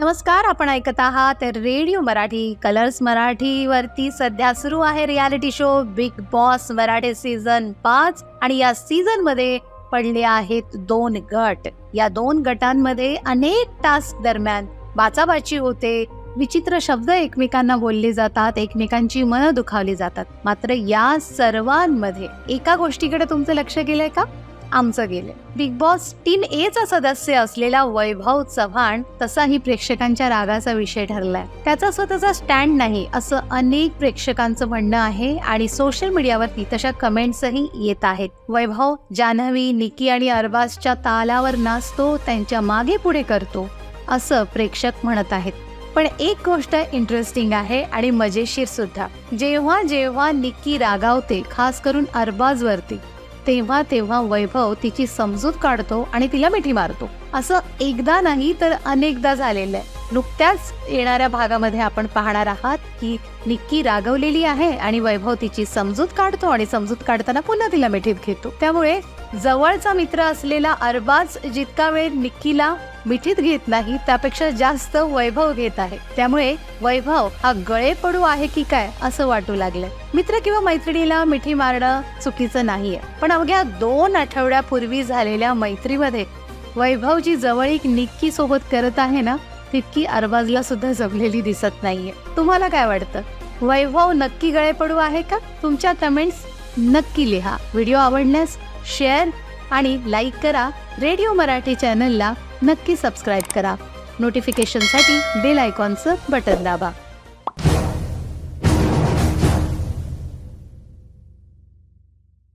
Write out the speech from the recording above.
नमस्कार आपण ऐकत आहात रेडिओ मराठी कलर्स मराठीवरती सध्या सुरू आहे reality show Bigg Boss Marathi season पाच आणि या सीझनमध्ये पडले आहेत दोन गट. या दोन गटांमध्ये अनेक टास्क दरम्यान बाचाबाची होते विचित्र शब्द एकमेकांना बोलले जातात एकमेकांची मनं दुखावली जातात. मात्र या सर्वांमध्ये एका गोष्टीकडे तुमचं लक्ष गेलंय का? आमचं गेले. बिग बॉस टीम एचा सदस्य असलेला वैभव चव्हाण तसाही प्रेक्षकांच्या रागाचा विषय ठरलाय. त्याचा स्वतःचा स्टँड नाही असं अनेक प्रेक्षकांचं म्हणणं आहे आणि सोशल मीडियावरती तशा कमेंट्सही येत आहेत. वैभव जान्हवी निकी आणि अरबाजच्या तालावर नाचतो त्यांच्या मागे पुढे करतो असं प्रेक्षक म्हणत आहेत. पण एक गोष्ट इंटरेस्टिंग आहे आणि मजेशीर सुद्धा. जेव्हा जेव्हा निक्की रागावते खास करून अरबाजवरती तेव्हा तेव्हा वैभव तिची समजूत काढतो आणि तिला मिठी मारतो. असं एकदा नाही तर अनेकदा झालेलं आहे. नुकत्याच येणाऱ्या भागामध्ये आपण पाहणार आहात की निक्की रागवलेली आहे आणि वैभव तिची समजूत काढतो आणि समजूत काढताना पुन्हा तिला मिठीत घेतो. त्यामुळे जवळचा मित्र असलेला अरबाज जितका वेळ निक्कीला मिठीत घेत नाही त्यापेक्षा जास्त वैभव घेत आहे. त्यामुळे वैभव हा गळे पडू आहे की काय? असं वाटू लागलंय. मित्र किंवा मैत्रिणीला मिठी मारणं चुकीचं नाहीये. पण अवघ्या दोन आठवड्यापूर्वी झालेल्या मैत्रीमध्ये वैभव जी जवळीक निक्की सोबत करत आहे ना? तितकी अरबाजला सुद्धा जमलेली दिसत नाहीये. तुम्हाला काय वाटतं? वैभव नक्की गळे पडू आहे का? तुमच्या कमेंट्स नक्की लिहा. व्हिडिओ आवडल्यास शेअर आणि लाईक करा. रेडिओ मराठी चॅनलला नक्की सबस्क्राईब करा. नोटिफिकेशनसाठी बेल आयकॉनचं बटन दाबा.